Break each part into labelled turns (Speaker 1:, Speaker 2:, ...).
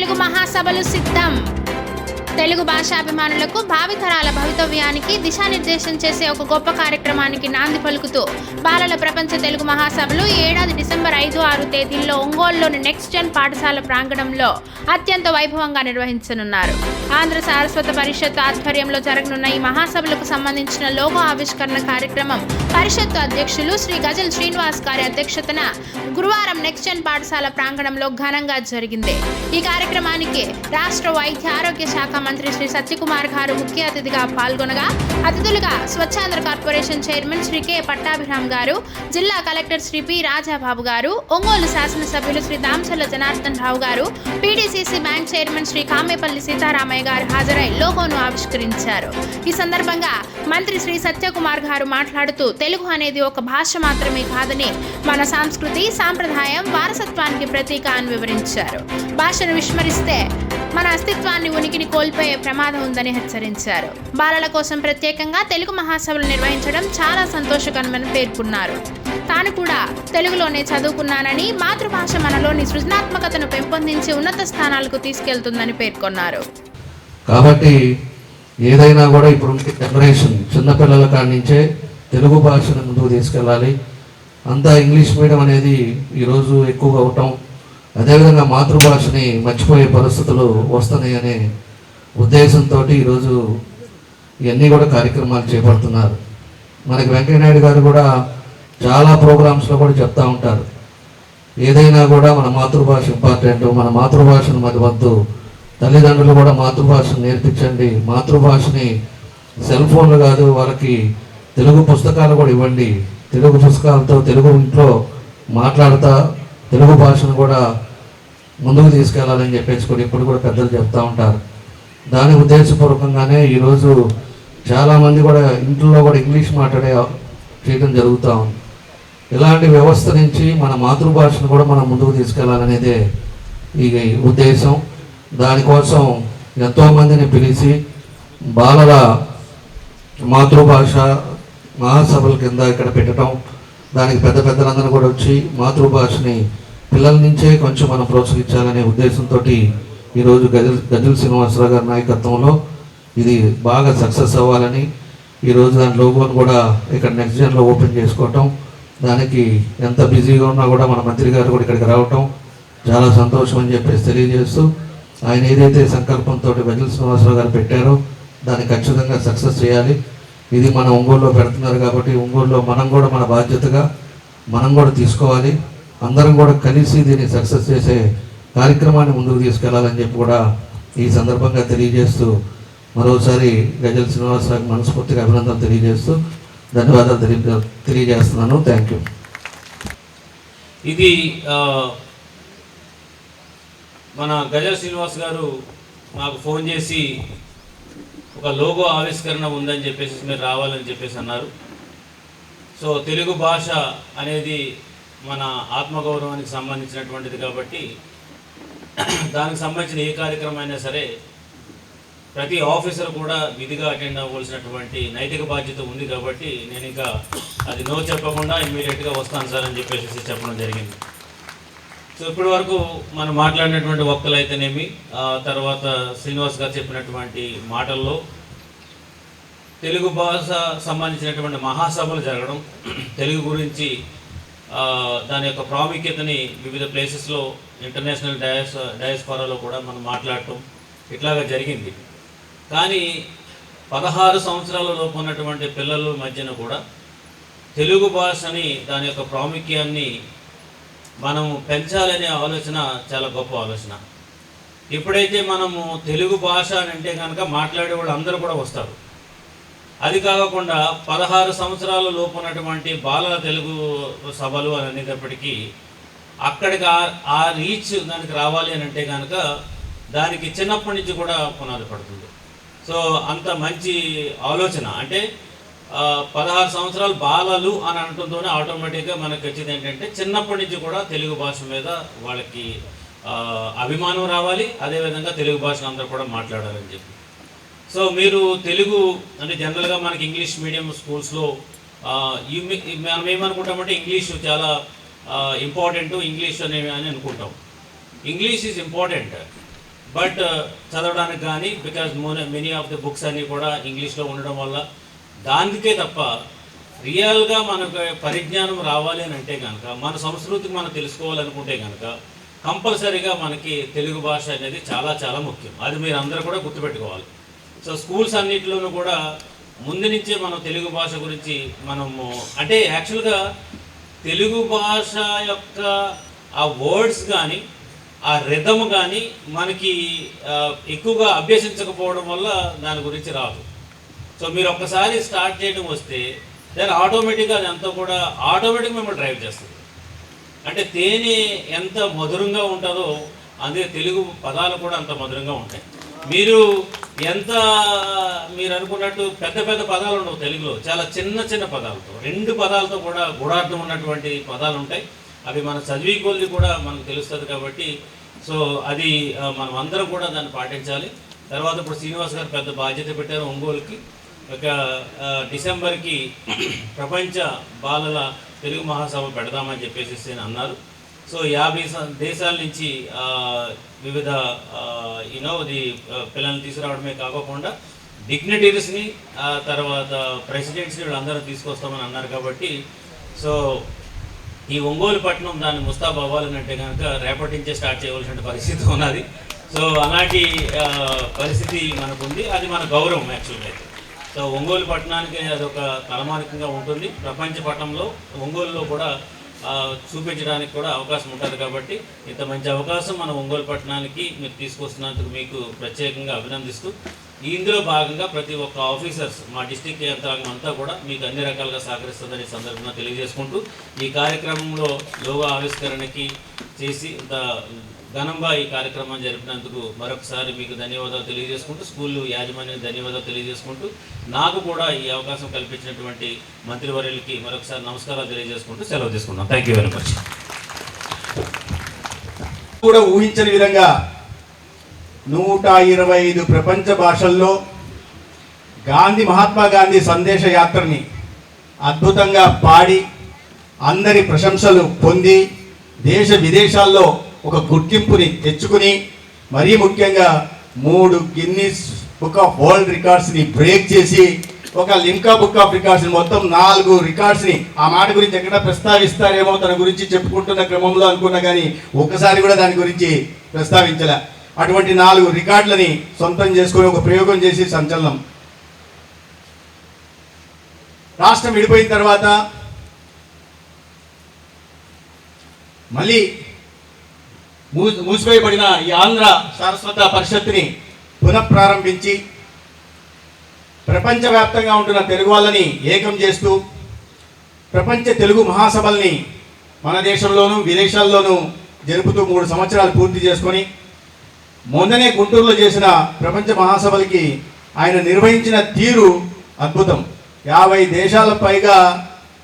Speaker 1: తెలుగు మహాసభలు సిద్ధం. తెలుగు భాషాభిమానులకు భావితరాల భవితవ్యానికి దిశానిర్దేశం చేసే ఒక గొప్ప కార్యక్రమానికి నాంది పలుకుతూ బాలల ప్రపంచ తెలుగు మహాసభలు ఏడాది డిసెంబర్ ఐదు ఆరు తేదీల్లో ఒంగోలులోని నెక్స్ట్ జన్ పాఠశాల ప్రాంగణంలో అత్యంత వైభవంగా నిర్వహించనున్నారు. ఆంధ్ర సారస్వత పరిషత్ ఆధ్వర్యంలో జరగనున్న ఈ మహాసభలకు సంబంధించిన లోగో ఆవిష్కరణ కార్యక్రమం పరిషత్తు అధ్యక్షులు శ్రీ గజల్ శ్రీనివాస్ గారి అధ్యక్షతన గురువారం నెక్స్ట్ జన్ పాఠశాల ప్రాంగణంలో ఘనంగా జరిగింది. ఈ కార్యక్రమానికి రాష్ట్ర వైద్య ఆరోగ్య శాఖ మంత్రి శ్రీ సత్యకుమార్ గారు ముఖ్య అతిథిగా పాల్గొనగా అతిథులుగా Swachhandhra corporation chairman Shri K Pattabhiram గారు జిల్లా కలెక్టర్ శ్రీ పి రాజాబాబు గారు ఒంగోలు శాసనసభ్యులు శ్రీ దామచల్ల జనార్దన్ రావు గారు PDCC bank chairman Shri Kamepalli Sitaramaiah గారు హాజరై లోగోను ఆవిష్కరించారు. ఈ సందర్భంగా మంత్రి శ్రీ సత్యకుమార్ గారు మాట్లాడుతూ తెలుగు అనేది ఒక భాష మాత్రమే కాదని మన సంస్కృతి సాంప్రదాయం వారసత్వానికి ప్రతీక అని వివరించారు. భాషను విస్మరిస్తే మన అస్తిత్వాన్ని ఉనికిని కోల్పోయే ప్రమాదం ఉందని హెచ్చరించారు. బాలల కోసం ప్రత్యేకంగా తెలుగు మహాసభలు నిర్వహించడం చాలా సంతోషకరమని పేర్కొన్నారు. తాను కూడా తెలుగులోనే చదువుకున్నానని మాతృభాష మనలోని సృజనాత్మకతను పెంపొందించి ఉన్నత స్థానాలకు తీసుకెళ్తుందని పేర్కొన్నారు.
Speaker 2: కాబట్టి ఏదైనా కూడా ఇప్పుడు జనరేషన్ చిన్నపిల్లల కాడి నుంచే తెలుగు భాషను ముందుకు తీసుకెళ్ళాలి. అంతా ఇంగ్లీష్ మీడియం అనేది ఈరోజు ఎక్కువగా అవటం అదేవిధంగా మాతృభాషని మర్చిపోయే పరిస్థితులు వస్తున్నాయి అనే ఉద్దేశంతో ఈరోజు ఇవన్నీ కూడా కార్యక్రమాలు చేపడుతున్నారు. మనకి వెంకయ్యనాయుడు గారు కూడా చాలా ప్రోగ్రామ్స్లో కూడా చెప్తూ ఉంటారు. ఏదైనా కూడా మన మాతృభాష ఇంపార్టెంట్ మన మాతృభాషను మరి వద్దు. తల్లిదండ్రులు కూడా మాతృభాషను నేర్పించండి. మాతృభాషని సెల్ ఫోన్లు కాదు వాళ్ళకి తెలుగు పుస్తకాలు కూడా ఇవ్వండి. తెలుగు పుస్తకాలతో తెలుగు ఇంట్లో మాట్లాడుతా తెలుగు భాషను కూడా ముందుకు తీసుకెళ్ళాలని చెప్పేసి కూడా ఇప్పుడు కూడా పెద్దలు చెప్తూ ఉంటారు. దాని ఉద్దేశపూర్వకంగానే ఈరోజు చాలామంది కూడా ఇంట్లో కూడా ఇంగ్లీష్ మాట్లాడే చేయడం జరుగుతూ ఉంది. ఇలాంటి వ్యవస్థ నుంచి మన మాతృభాషను కూడా మనం ముందుకు తీసుకెళ్ళాలనేదే ఈ ఉద్దేశం. దానికోసం ఎంతోమందిని పిలిచి బాలల మాతృభాష మహాసభల కింద ఇక్కడ పెట్టడం దానికి పెద్ద పెద్దలందరూ కూడా వచ్చి మాతృభాషని పిల్లల నుంచే కొంచెం మనం ప్రోత్సహించాలనే ఉద్దేశంతో ఈరోజు గజల్ గజల్ శ్రీనివాసరావు గారి నాయకత్వంలో ఇది బాగా సక్సెస్ అవ్వాలని ఈరోజు దాని లోగోని కూడా ఇక్కడ నెక్స్ట్ జన్లో ఓపెన్ చేసుకోవటం దానికి ఎంత బిజీగా ఉన్నా కూడా మన మంత్రి గారు కూడా ఇక్కడికి రావటం చాలా సంతోషం అని చెప్పేసి తెలియజేస్తూ ఆయన ఏదైతే సంకల్పంతో గజల్ శ్రీనివాసరావు గారు పెట్టారో దాన్ని ఖచ్చితంగా సక్సెస్ చేయాలి. ఇది మన ఒంగోలులో పెడుతున్నారు కాబట్టి ఒంగోలులో మనం కూడా మన బాధ్యతగా మనం కూడా తీసుకోవాలి. అందరం కూడా కలిసి దీన్ని సక్సెస్ చేసే కార్యక్రమాన్ని ముందుకు తీసుకెళ్ళాలని చెప్పి కూడా ఈ సందర్భంగా తెలియజేస్తూ మరోసారి గజల్ శ్రీనివాసరావు మనస్ఫూర్తిగా అభినందన తెలియజేస్తూ ధన్యవాదాలు తెలియ తెలియజేస్తున్నాను. థ్యాంక్ యూ
Speaker 3: ఇది మన గజ శ్రీనివాస్ గారు నాకు ఫోన్ చేసి ఒక లోగో ఆవిష్కరణ ఉందని చెప్పేసి మీరు రావాలని చెప్పేసి అన్నారు. సో తెలుగు భాష అనేది మన ఆత్మగౌరవానికి సంబంధించినటువంటిది కాబట్టి దానికి సంబంధించిన ఏ కార్యక్రమం అయినా సరే ప్రతి ఆఫీసర్ కూడా విధిగా అటెండ్ అవ్వాల్సినటువంటి నైతిక బాధ్యత ఉంది కాబట్టి నేను ఇంకా అది నో చెప్పకుండా ఇమ్మీడియట్గా వస్తాను సార్ అని చెప్పేసి చెప్పడం జరిగింది. సో ఇప్పటి వరకు మనం మాట్లాడినటువంటి వక్తలు అయితేనేమి ఆ తర్వాత శ్రీనివాస్ గారు చెప్పినటువంటి మాటల్లో తెలుగు భాష సంబంధించినటువంటి మహాసభలు జరగడం తెలుగు గురించి దాని యొక్క ప్రాముఖ్యతని వివిధ ప్లేసెస్లో ఇంటర్నేషనల్ డయాస్ డయాస్ఫారాలో కూడా మనం మాట్లాడటం ఇట్లాగా జరిగింది. కానీ పదహారు సంవత్సరాల లోపు ఉన్నటువంటి పిల్లల మధ్యన కూడా తెలుగు భాషని దాని యొక్క ప్రాముఖ్యాన్ని మనం పెంచాలనే ఆలోచన చాలా గొప్ప ఆలోచన. ఎప్పుడైతే మనము తెలుగు భాష అని అంటే కనుక మాట్లాడే వాళ్ళు అందరూ కూడా వస్తారు. అది కాకుండా పదహారు సంవత్సరాల లోపు ఉన్నటువంటి బాలల తెలుగు సభలు అని అనేటప్పటికీ అక్కడికి ఆ- ఆ రీచ్ దానికి రావాలి అని అంటే కనుక దానికి చిన్నప్పటి నుంచి కూడా పునాది పడుతుంది. సో అంత మంచి ఆలోచన. అంటే పదహారు సంవత్సరాలు బాలలు అని అనటంతోనే ఆటోమేటిక్గా మనకు వచ్చేది ఏంటంటే చిన్నప్పటి నుంచి కూడా తెలుగు భాష మీద వాళ్ళకి అభిమానం రావాలి అదేవిధంగా తెలుగు భాషను అందరూ కూడా మాట్లాడాలని చెప్పి. సో మీరు తెలుగు అంటే జనరల్గా మనకి ఇంగ్లీష్ మీడియం స్కూల్స్లో మనం ఏమనుకుంటామంటే ఇంగ్లీష్ చాలా ఇంపార్టెంట్ ఇంగ్లీష్ అనేవి అని అనుకుంటాం. ఇంగ్లీష్ ఈజ్ ఇంపార్టెంట్ బట్ చదవడానికి కానీ because many of the books అన్నీ కూడా ఇంగ్లీష్లో ఉండడం వల్ల దానికే తప్ప రియల్గా మనకు పరిజ్ఞానం రావాలి అని అంటే కనుక మన సంస్కృతికి మనం తెలుసుకోవాలనుకుంటే కనుక కంపల్సరీగా మనకి తెలుగు భాష అనేది చాలా చాలా ముఖ్యం. అది మీరు అందరూ కూడా గుర్తుపెట్టుకోవాలి. సో స్కూల్స్ అన్నిటిలోనూ కూడా ముందు నుంచే మనం తెలుగు భాష గురించి మనము అంటే యాక్చువల్గా తెలుగు భాష యొక్క ఆ వర్డ్స్ కానీ ఆ రిధమ్ కానీ మనకి ఎక్కువగా అభ్యసించకపోవడం వల్ల దాని గురించి రాదు. సో మీరు ఒక్కసారి స్టార్ట్ చేయడం వస్తే దాని ఆటోమేటిక్గా అది కూడా ఆటోమేటిక్ మిమ్మల్ని డ్రైవ్ చేస్తుంది అంటే తేనె ఎంత మధురంగా ఉంటుందో అదే తెలుగు పదాలు కూడా అంత మధురంగా ఉంటాయి. మీరు ఎంత మీరు అనుకున్నట్టు పెద్ద పెద్ద పదాలు ఉండవు తెలుగులో. చాలా చిన్న చిన్న పదాలతో రెండు పదాలతో కూడా గూఢార్థం ఉన్నటువంటి పదాలు ఉంటాయి. అవి మన చదివి కొద్ది కూడా మనకు తెలుస్తుంది కాబట్టి సో అది మనం అందరం కూడా దాన్ని పాటించాలి. తర్వాత ఇప్పుడు శ్రీనివాస్ గారు పెద్ద బాధ్యత పెట్టారు ఒంగోలుకి. ఒక డిసెంబర్కి ప్రపంచ బాలల తెలుగు మహాసభ పెడదామని చెప్పేసి అన్నారు. సో యాభై దేశాల నుంచి వివిధ యూనో ది పిల్లల్ని తీసుకురావడమే కాకుండా డిగ్నిటరీస్ని తర్వాత ప్రెసిడెంట్స్ని వీళ్ళందరూ తీసుకొస్తామని అన్నారు కాబట్టి సో ఈ ఒంగోలు పట్టణం దాన్ని ముస్తాబ్ అవ్వాలనంటే కనుక రేపటి నుంచే స్టార్ట్ చేయవలసిన పరిస్థితి ఉన్నది. సో అలాంటి పరిస్థితి మనకు ఉంది అది మన గౌరవం యాక్చువల్గా అయితే సో ఒంగోలు పట్టణానికి అది ఒక తలమానికంగా ఉంటుంది. ప్రపంచ పట్టణంలో ఒంగోలులో కూడా చూపించడానికి కూడా అవకాశం ఉంటుంది కాబట్టి ఇంత మంచి అవకాశం మన ఒంగోలు పట్టణానికి మీరు తీసుకొస్తున్నందుకు మీకు ప్రత్యేకంగా అభినందిస్తూ ఇందులో భాగంగా ప్రతి ఒక్క ఆఫీసర్స్ మా డిస్టిక్ యంత్రాంగం అంతా కూడా మీకు అన్ని రకాలుగా సహకరిస్తుందని సందర్భంగా తెలియజేసుకుంటూ ఈ కార్యక్రమంలో లోగో ఆవిష్కరణకి చేసి ఇంత ఘనంగా ఈ కార్యక్రమం జరిపినందుకు మరొకసారి మీకు ధన్యవాదాలు తెలియజేసుకుంటూ స్కూల్ యాజమాన్యానికి ధన్యవాదాలు తెలియజేసుకుంటూ నాకు కూడా ఈ అవకాశం కల్పించినటువంటి మంత్రివర్యులకి మరొకసారి నమస్కారాలు తెలియజేసుకుంటూ సెలవు తీసుకున్నాం థ్యాంక్ యూ వెరీ మచ్
Speaker 4: కూడా ఊహించని విధంగా నూట ఇరవై ఐదు ప్రపంచ భాషల్లో గాంధీ మహాత్మా గాంధీ సందేశ యాత్రని అద్భుతంగా పాడి అందరి ప్రశంసలు పొంది దేశ విదేశాల్లో ఒక గుర్తింపుని తెచ్చుకుని మరీ ముఖ్యంగా మూడు గిన్నిస్ బుక్ ఆఫ్ వరల్డ్ రికార్డ్స్ని బ్రేక్ చేసి ఒక లింకా బుక్ ఆఫ్ రికార్డ్స్ని మొత్తం నాలుగు రికార్డ్స్ని ఆ మాట గురించి ఎక్కడ ప్రస్తావిస్తారేమో తన గురించి చెప్పుకుంటున్న క్రమంలో అనుకున్నా కానీ ఒక్కసారి కూడా దాని గురించి ప్రస్తావించలే. అటువంటి నాలుగు రికార్డులని సొంతం చేసుకుని ఒక ప్రయోగం చేసి సంచలనం. రాష్ట్రం విడిపోయిన తర్వాత మళ్ళీ మూసివేయబడిన ఈ ఆంధ్ర సారస్వత పరిషత్తుని పునఃప్రారంభించి ప్రపంచవ్యాప్తంగా ఉంటున్న తెలుగు వాళ్ళని ఏకం చేస్తూ ప్రపంచ తెలుగు మహాసభల్ని మన దేశంలోనూ విదేశాల్లోనూ జరుపుతూ మూడు సంవత్సరాలు పూర్తి చేసుకొని మొన్ననే గుంటూరులో చేసిన ప్రపంచ మహాసభలకి ఆయన నిర్వహించిన తీరు అద్భుతం. యాభై దేశాల పైగా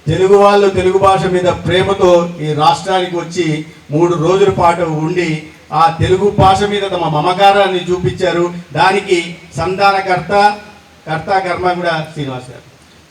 Speaker 4: తెలుగు వాళ్ళు తెలుగు భాష మీద ప్రేమతో ఈ రాష్ట్రానికి వచ్చి మూడు రోజుల పాటు ఉండి ఆ తెలుగు భాష మీద తమ మమకారాన్ని చూపించారు. దానికి సంధానకర్త కర్త కర్మ కూడా శ్రీనివాస్ గారు.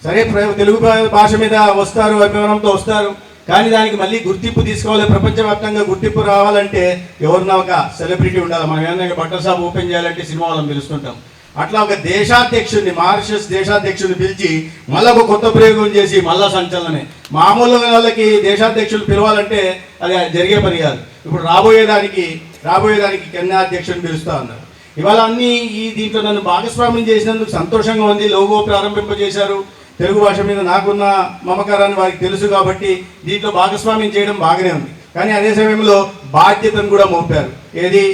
Speaker 4: సరే తెలుగు భాష మీద వస్తారు అభిమానంతో వస్తారు. కానీ దానికి మళ్ళీ గుర్తింపు తీసుకోవాలి ప్రపంచవ్యాప్తంగా గుర్తింపు రావాలంటే ఎవరినా ఒక సెలబ్రిటీ ఉండాలి. మనం ఏమైనా బట్టల షాప్ ఓపెన్ చేయాలంటే సినిమా వాళ్ళని పిలుస్తుంటాం. అట్లా ఒక దేశాధ్యక్షుడిని మారిషస్ దేశాధ్యక్షుడిని పిలిచి మళ్ళీ ఒక కొత్త ప్రయోగం చేసి మళ్ళా సంచలనమే. మామూలుగా వాళ్ళకి దేశాధ్యక్షులు పిలవాలంటే అది జరిగే పని కాదు. ఇప్పుడు రాబోయేదానికి రాబోయేదానికి కెన్యా అధ్యక్షుడిని పిలుస్తా ఉన్నారు ఇవాళ అన్ని ఈ దీంట్లో నన్ను భాగస్వామ్యం చేసినందుకు సంతోషంగా ఉంది లోగో ప్రారంభింపజేశారు. తెలుగు భాష మీద నాకున్న మమకారాన్ని వారికి తెలుసు కాబట్టి దీంట్లో భాగస్వామ్యం చేయడం బాగానే ఉంది. కానీ అదే సమయంలో బాధ్యతను కూడా మోపారు. ఏది?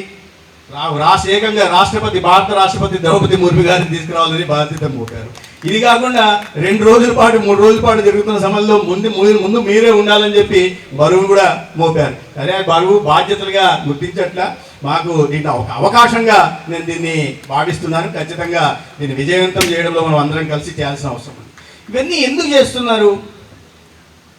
Speaker 4: రాష్ట్ర ఏకంగా రాష్ట్రపతి భారత రాష్ట్రపతి ద్రౌపది ముర్ము గారిని తీసుకురావాలని బాధ్యత మోపారు. ఇది కాకుండా రెండు రోజుల పాటు మూడు రోజుల పాటు జరుగుతున్న సమయంలో ముందు ముందు ముందు మీరే ఉండాలని చెప్పి బరువు కూడా మోపారు. అదే బరువు బాధ్యతలుగా గుర్తించట్ల. మాకు దీంట్లో ఒక అవకాశంగా నేను దీన్ని భావిస్తున్నాను. ఖచ్చితంగా దీన్ని విజయవంతం చేయడంలో మనం అందరం కలిసి చేయాల్సిన అవసరం ఉంది. ఇవన్నీ ఎందుకు చేస్తున్నారు?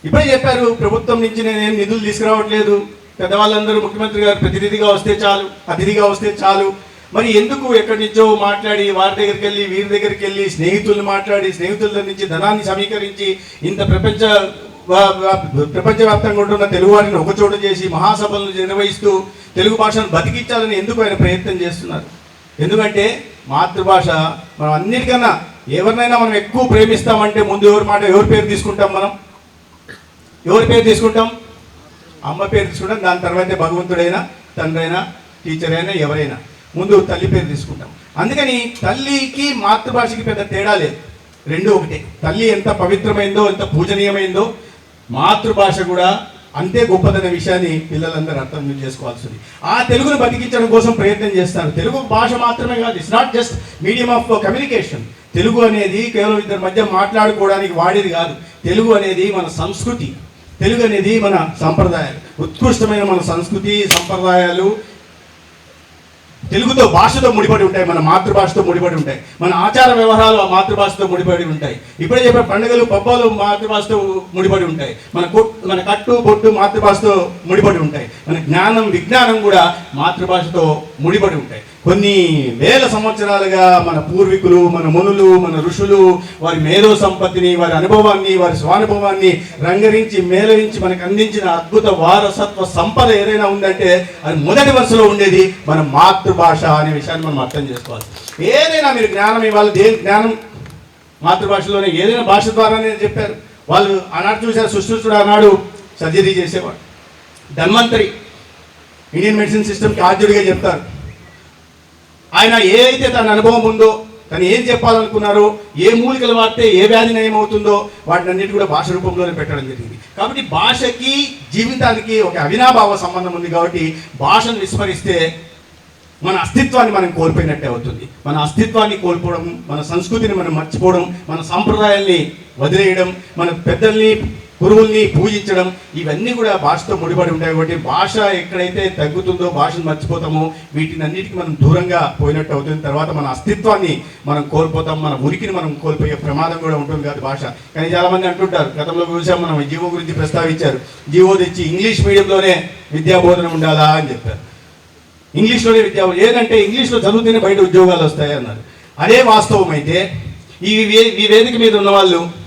Speaker 4: ఇప్పుడే చెప్పారు ప్రభుత్వం నుంచి నేనేం నిధులు తీసుకురావట్లేదు. పెద్దవాళ్ళందరూ ముఖ్యమంత్రి గారు ప్రతినిధిగా వస్తే చాలు అతిథిగా వస్తే చాలు. మరి ఎందుకు ఎక్కడి నుంచో మాట్లాడి వారి దగ్గరికి వెళ్ళి వీరి దగ్గరికి వెళ్ళి స్నేహితుల్ని మాట్లాడి స్నేహితుల నుంచి ధనాన్ని సమీకరించి ఇంత ప్రపంచ ప్రపంచవ్యాప్తంగా ఉంటున్న తెలుగు వారిని ఒకచోట చేసి మహాసభలను నిర్వహిస్తూ తెలుగు భాషను బతికించాలని ఎందుకు ఆయన ప్రయత్నం చేస్తున్నారు? ఎందుకంటే మాతృభాష మనం అన్నిటికన్నా ఎవరినైనా మనం ఎక్కువ ప్రేమిస్తామంటే ముందు ఎవరి మాట ఎవరి పేరు తీసుకుంటాం మనం? ఎవరి పేరు తీసుకుంటాం? అమ్మ పేరు తీసుకుంటాం దాని తర్వాతే భగవంతుడైనా తండ్రైనా టీచర్ అయినా ఎవరైనా. ముందు తల్లి పేరు తీసుకుంటాం. అందుకని తల్లికి మాతృభాషకి పెద్ద తేడా లేదు. రెండు ఒకటే. తల్లి ఎంత పవిత్రమైందో ఎంత పూజనీయమైందో మాతృభాష కూడా అంతే గొప్పదనే విషయాన్ని పిల్లలందరూ అర్థం చేసుకోవాల్సింది. ఆ తెలుగును బతికించడం కోసం ప్రయత్నం చేస్తారు. తెలుగు భాష మాత్రమే కాదు it's not just medium of communication Telugu అనేది కేవలం ఇద్దరి మధ్య మాట్లాడుకోవడానికి వాడేది కాదు. తెలుగు అనేది మన సంస్కృతి. తెలుగు అనేది మన సంప్రదాయాలు. ఉత్కృష్టమైన మన సంస్కృతి సంప్రదాయాలు. తెలుగుతో భాషతో ముడిపడి ఉంటాయి మన మాతృభాషతో ముడిపడి ఉంటాయి. మన ఆచార వ్యవహారాలు ఆ మాతృభాషతో ముడిపడి ఉంటాయి. ఇప్పుడే చెప్పే పండుగలు పబ్బాలు మాతృభాషతో ముడిపడి ఉంటాయి. మన మన కట్టు బొట్టు మాతృభాషతో ముడిపడి ఉంటాయి. మన జ్ఞానం విజ్ఞానం కూడా మాతృభాషతో ముడిపడి ఉంటాయి. కొన్ని వేల సంవత్సరాలుగా మన పూర్వీకులు మన మునులు మన ఋషులు వారి మేధో సంపత్తిని వారి అనుభవాన్ని వారి స్వానుభవాన్ని రంగరించి మేలరించి మనకు అందించిన అద్భుత వారసత్వ సంపద ఏదైనా ఉందంటే అది మొదటి వరుసలో ఉండేది మన మాతృభాష అనే విషయాన్ని మనం అర్థం చేసుకోవాలి. ఏదైనా మీరు జ్ఞానం ఇవ్వాలి దేని జ్ఞానం మాతృభాషలోనే ఏదైనా భాష ద్వారానే చెప్పారు. వాళ్ళు ఆనాడు చూశారు సుశ్రుతుడు ఆనాడు సర్జరీ చేసేవాడు. ధన్వంతరి ఇండియన్ మెడిసిన్ సిస్టమ్కి ఆద్యుడిగా చెప్తారు. ఆయన ఏదైతే తన అనుభవం ఉందో తను ఏం చెప్పాలనుకున్నారో ఏ మూలికలు వాడితే ఏ వ్యాధి నయమవుతుందో వాటిని అన్నిటి కూడా భాష రూపంలోనే పెట్టడం జరిగింది. కాబట్టి భాషకి జీవితానికి ఒక అవినాభావ సంబంధం ఉంది కాబట్టి భాషను విస్మరిస్తే మన అస్తిత్వాన్ని మనం కోల్పోయినట్టే అవుతుంది. మన అస్తిత్వాన్ని కోల్పోవడం మన సంస్కృతిని మనం మర్చిపోవడం మన సాంప్రదాయాల్ని వదిలేయడం మన పెద్దల్ని గురువుల్ని పూజించడం ఇవన్నీ కూడా భాషతో ముడిపడి ఉంటాయి కాబట్టి భాష ఎక్కడైతే తగ్గుతుందో భాషను మర్చిపోతామో వీటిని అన్నిటికీ మనం దూరంగా పోయినట్టు అవుతుంది. తర్వాత మన అస్తిత్వాన్ని మనం కోల్పోతాం మన ఉనికిని మనం కోల్పోయే ప్రమాదం కూడా ఉంటుంది కాదు భాష. కానీ చాలా మంది అంటుంటారు గతంలో చూసాం మనం జీవో గురించి ప్రస్తావించారు. జీవో తెచ్చి ఇంగ్లీష్ మీడియంలోనే విద్యాబోధన ఉండాలా అని చెప్పారు. ఇంగ్లీష్లోనే విద్య ఏదంటే ఇంగ్లీష్లో చదివితేనే బయట ఉద్యోగాలు వస్తాయి అన్నారు. అదే వాస్తవం అయితే ఈ వే- ఈ వేదిక మీద ఉన్న వాళ్ళు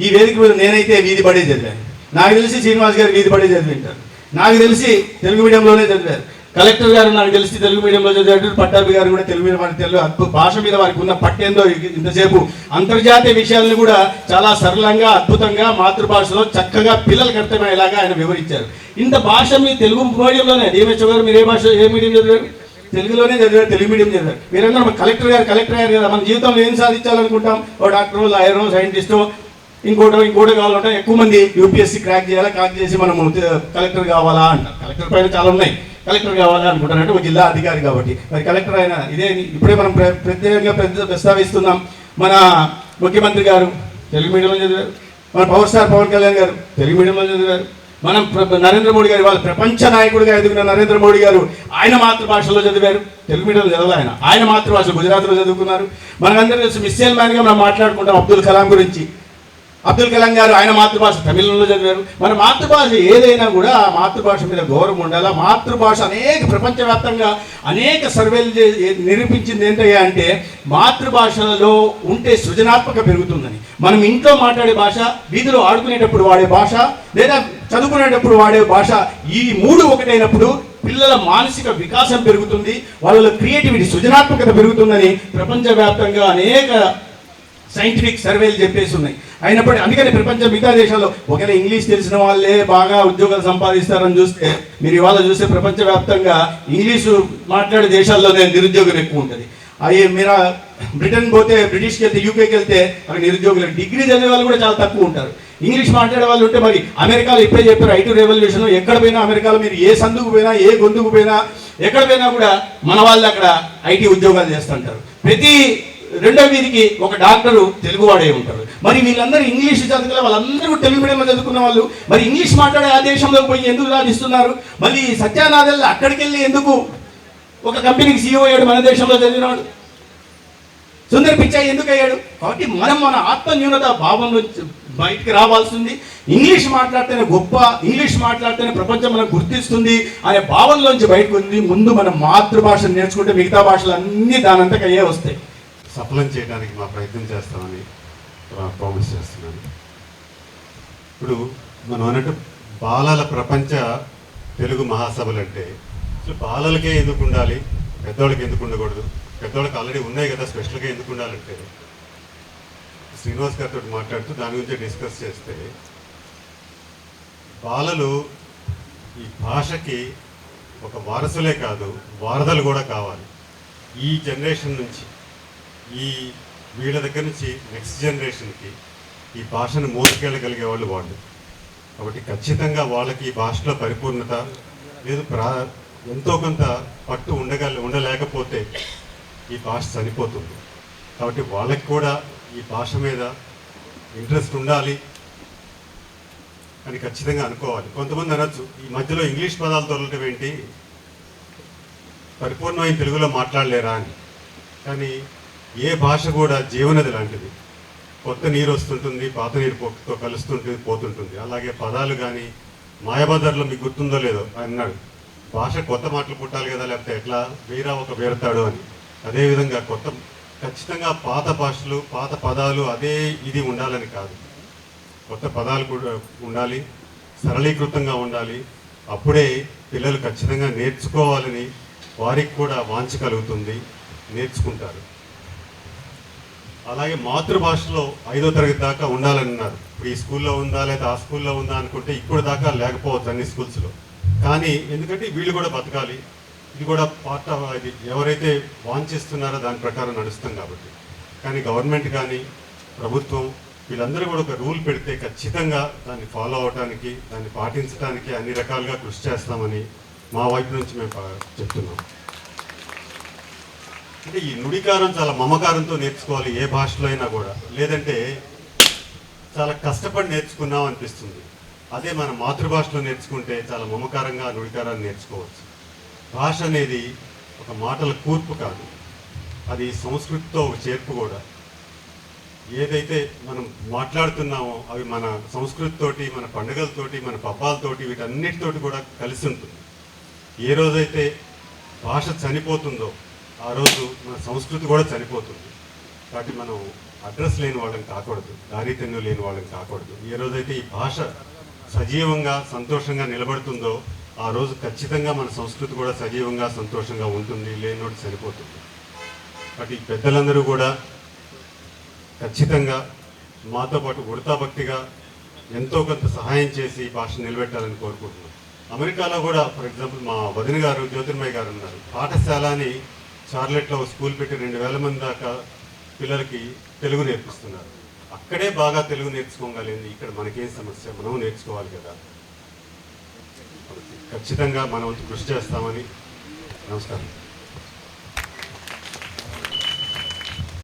Speaker 4: ఈ వేదిక మీద నేనైతే వీధి పడే చదివాను. నాకు తెలిసి శ్రీనివాస్ గారు వీధి పడే చదివింటారు. నాకు తెలిసి తెలుగు మీడియంలోనే చదివారు. కలెక్టర్ గారు నాకు తెలిసి తెలుగు మీడియంలో చదివాడు పట్టాభి గారు కూడా తెలుగు మీద తెలుగు అద్భుత భాష మీద వారికి ఉన్న పట్టేందో ఇంతసేపు అంతర్జాతీయ విషయాలను కూడా చాలా సరళంగా అద్భుతంగా మాతృభాషలో చక్కగా పిల్లలకు అర్థమయ్యేలాగా ఆయన వివరించారు. ఇంత భాష మీ తెలుగు మీడియంలోనే. డిఎంహెచ్ఓ గారు మీరు ఏ భాష ఏ మీడియం చదివారు? తెలుగులోనే చదివారు తెలుగు మీడియం చదివారు. మీరందరూ కలెక్టర్ గారు కలెక్టర్ గారు కదా మన జీవితంలో ఏం సాధించాలనుకుంటాం? ఓ డాక్టరో లాయరో సైంటిస్టో ఇంకోటో ఇంకోటో కావాలంటే ఎక్కువ మంది యూపీఎస్సీ క్రాక్ చేయాలా క్రాక్ చేసి మనం కలెక్టర్ కావాలా అంటారు. కలెక్టర్ పైన చాలా ఉన్నాయి. కలెక్టర్ కావాలా అనుకుంటారు అంటే ఒక జిల్లా అధికారి కాబట్టి. మరి కలెక్టర్ అయినా ఇదే ఇప్పుడే మనం ప్ర- ప్రత్యేకంగా ప్రస్తావిస్తున్నాం. మన ముఖ్యమంత్రి గారు తెలుగు మీడియంలో చదివారు. మన పవర్ స్టార్ పవన్ కళ్యాణ్ గారు తెలుగు మీడియంలో చదివారు. మనం నరేంద్ర మోడీ గారు వాళ్ళ ప్రపంచ నాయకుడిగా ఎదుగున్న నరేంద్ర మోడీ గారు ఆయన మాతృభాషలో చదివారు. తెలుగు మీడియంలో చదవాలి ఆయన. ఆయన మాతృభాష గుజరాత్లో చదువుకున్నారు. మనందరూ మిస్సేల్ మ్యాన్గా మనం మాట్లాడుకుంటాం అబ్దుల్ కలాం గురించి. అబ్దుల్ కలాం గారు ఆయన మాతృభాష తమిళంలో చదివారు. మన మాతృభాష ఏదైనా కూడా ఆ మాతృభాష మీద గౌరవం ఉండాలి? మాతృభాష అనేక ప్రపంచవ్యాప్తంగా అనేక సర్వేలు చే- నిరూపించింది ఏంటయ్యా అంటే మాతృభాషలో ఉంటే సృజనాత్మక పెరుగుతుందని. మనం ఇంట్లో మాట్లాడే భాష వీధిలో ఆడుకునేటప్పుడు వాడే భాష లేదా చదువుకునేటప్పుడు వాడే భాష ఈ మూడు ఒకటైనప్పుడు పిల్లల మానసిక వికాసం పెరుగుతుంది వాళ్ళలో క్రియేటివిటీ సృజనాత్మకత పెరుగుతుందని ప్రపంచవ్యాప్తంగా అనేక సైంటిఫిక్ సర్వేలు చెప్పేసి ఉన్నాయి. అయినప్పటికీ అందుకని ప్రపంచ మిగతా దేశాల్లో ఒకవేళ ఇంగ్లీష్ తెలిసిన వాళ్ళే బాగా ఉద్యోగాలు సంపాదిస్తారని చూస్తే మీరు ఇవాళ చూస్తే ప్రపంచవ్యాప్తంగా ఇంగ్లీషు మాట్లాడే దేశాల్లోనే నిరుద్యోగం ఎక్కువ ఉంటుంది. అవి మీరు బ్రిటన్ పోతే బ్రిటిష్కి వెళ్తే యూకేకి వెళ్తే అక్కడ నిరుద్యోగులు డిగ్రీ చదివే వాళ్ళు కూడా చాలా తక్కువ ఉంటారు. ఇంగ్లీష్ మాట్లాడే వాళ్ళు ఉంటే మరి అమెరికాలో ఇప్పుడే చెప్పారు ఐటీ రెవల్యూషన్ ఎక్కడ పోయినా అమెరికాలో మీరు ఏ సందుకు పోయినా ఏ గొంతుకు పోయినా ఎక్కడ పోయినా కూడా మన వాళ్ళు అక్కడ ఐటీ ఉద్యోగాలు చేస్తుంటారు. ప్రతి రెండో వీధికి ఒక డాక్టరు తెలుగువాడే ఉంటారు మరి వీళ్ళందరూ ఇంగ్లీష్ చదువుకునే వాళ్ళందరూ తెలుగు మీడియంలో చదువుకున్న వాళ్ళు మరి ఇంగ్లీష్ మాట్లాడే ఆ దేశంలో పోయి ఎందుకు సాధిస్తున్నారు మళ్ళీ సత్యానాథల్ అక్కడికి వెళ్ళి ఎందుకు ఒక కంపెనీకి సీఓ అయ్యాడు మన దేశంలో చదివినాడు సుందర్ పిచ్చాయి ఎందుకు అయ్యాడు? కాబట్టి మనం మన ఆత్మ న్యూనత భావం నుంచి బయటికి రావాల్సింది. ఇంగ్లీష్ మాట్లాడితేనే గొప్ప ఇంగ్లీష్ మాట్లాడితేనే ప్రపంచం మనం గుర్తిస్తుంది అనే భావనలోంచి బయటకు ఉంది. ముందు మన మాతృభాష నేర్చుకుంటే మిగతా భాషలు అన్నీ దానంతకయ్యే వస్తాయి.
Speaker 5: సఫలం చేయడానికి మా ప్రయత్నం చేస్తామని ప్రామిస్ చేస్తున్నాను. ఇప్పుడు మనం అన్నట్టు బాలల ప్రపంచ తెలుగు మహాసభలు అంటే అసలు బాలలకే ఎందుకు ఉండాలి? పెద్దవాళ్ళకి ఎందుకు ఉండకూడదు? పెద్దవాళ్ళకి ఆల్రెడీ ఉన్నాయి కదా స్పెషల్గా ఎందుకు ఉండాలంటే? శ్రీనివాస్ గారితో మాట్లాడుతూ దాని గురించి డిస్కస్ చేస్తే బాలలు ఈ భాషకి ఒక వారసులే కాదు వారధలు కూడా కావాలి. ఈ జనరేషన్ నుంచి ఈ వీళ్ళ దగ్గర నుంచి నెక్స్ట్ జనరేషన్కి ఈ భాషను మోసుకెళ్ళగలిగే వాళ్ళు వాళ్ళు. కాబట్టి ఖచ్చితంగా వాళ్ళకి ఈ భాషలో పరిపూర్ణత లేదు ప్రా ఎంతో కొంత పట్టు ఉండగల ఉండలేకపోతే ఈ భాష చనిపోతుంది. కాబట్టి వాళ్ళకి కూడా ఈ భాష మీద ఇంట్రెస్ట్ ఉండాలి అని ఖచ్చితంగా అనుకోవాలి. కొంతమంది అనొచ్చు ఈ మధ్యలో ఇంగ్లీష్ పదాలు దొరకటం ఏంటి? పరిపూర్ణమైన తెలుగులో మాట్లాడలేరా అని. కానీ ఏ భాష కూడా జీవనది లాంటిది. కొత్త నీరు వస్తుంటుంది పాత నీరు పొక్కుతో కలుస్తుంటుంది పోతుంటుంది. అలాగే పదాలు కానీ మాయబజార్లో మీకు గుర్తుందో లేదో ఆయన అన్నాడు. భాష కొత్త మాటలు పుట్టాలి కదా లేకపోతే ఎట్లా? వీరా ఒక వేరుతాడు అని. అదేవిధంగా కొత్త ఖచ్చితంగా పాత భాషలు పాత పదాలు అదే ఇది ఉండాలని కాదు. కొత్త పదాలు కూడా ఉండాలి సరళీకృతంగా ఉండాలి. అప్పుడే పిల్లలు ఖచ్చితంగా నేర్చుకోవాలని వారికి కూడా వాంఛ కలుగుతుంది. నేర్చుకుంటారు. అలాగే మాతృభాషలో ఐదో తరగతి దాకా ఉండాలని అన్నారు ఇప్పుడు ఈ స్కూల్లో ఉందా లేదా ఆ స్కూల్లో ఉందా అనుకుంటే ఇప్పుడు దాకా లేకపోవచ్చు అన్ని స్కూల్స్లో. కానీ ఎందుకంటే వీళ్ళు కూడా బతకాలి. ఇది కూడా పార్ట్ ఆఫ్ ఇది ఎవరైతే వాంఛిస్తున్నారో దాని ప్రకారం నడుస్తాం కాబట్టి. కానీ గవర్నమెంట్ కానీ ప్రభుత్వం వీళ్ళందరూ కూడా ఒక రూల్ పెడితే ఖచ్చితంగా దాన్ని ఫాలో అవడానికి దాన్ని పాటించడానికి అన్ని రకాలుగా కృషి చేస్తామని మా వైపు నుంచి మేము చెప్తున్నాం. అంటే ఈ నుడికారం చాలా మమకారంతో నేర్చుకోవాలి ఏ భాషలో అయినా కూడా. లేదంటే చాలా కష్టపడి నేర్చుకున్నాం అనిపిస్తుంది. అదే మన మాతృభాషలో నేర్చుకుంటే చాలా మమకారంగా నుడికారాన్ని నేర్చుకోవచ్చు. భాష అనేది ఒక మాటల కూర్పు కాదు. అది సంస్కృతితో ఒక చేర్పు కూడా. ఏదైతే మనం మాట్లాడుతున్నామో అవి మన సంస్కృతితోటి మన పండుగలతోటి మన పబ్బాలతోటి వీటన్నిటితోటి కూడా కలిసి ఉంటుంది. ఏ రోజైతే భాష చనిపోతుందో ఆ రోజు మన సంస్కృతి కూడా చనిపోతుంది. కాబట్టి మనం అడ్రస్ లేని వాళ్ళని కాకూడదు దారితన్యం లేని వాళ్ళని కాకూడదు. ఏ రోజైతే ఈ భాష సజీవంగా సంతోషంగా నిలబడుతుందో ఆ రోజు ఖచ్చితంగా మన సంస్కృతి కూడా సజీవంగా సంతోషంగా ఉంటుంది లేనోటి చనిపోతుంది. కాబట్టి పెద్దలందరూ కూడా ఖచ్చితంగా మాతో పాటు ఉడతాభక్తిగా ఎంతో కొంత సహాయం చేసి ఈ భాష నిలబెట్టాలని కోరుకుంటున్నాం. అమెరికాలో కూడా ఫర్ ఎగ్జాంపుల్ మా వదిన గారు జ్యోతిర్మయ్య గారు ఉన్నారు. పాఠశాలని చార్లెట్లో ఒక స్కూల్ పెట్టి రెండు వేల మంది దాకా పిల్లలకి తెలుగు నేర్పిస్తున్నారు. అక్కడే బాగా తెలుగు నేర్చుకోగలిగింది. ఇక్కడ మనకేం సమస్య? మనం నేర్చుకోవాలి కదా. ఖచ్చితంగా మనం కృషి చేస్తామని నమస్కారం.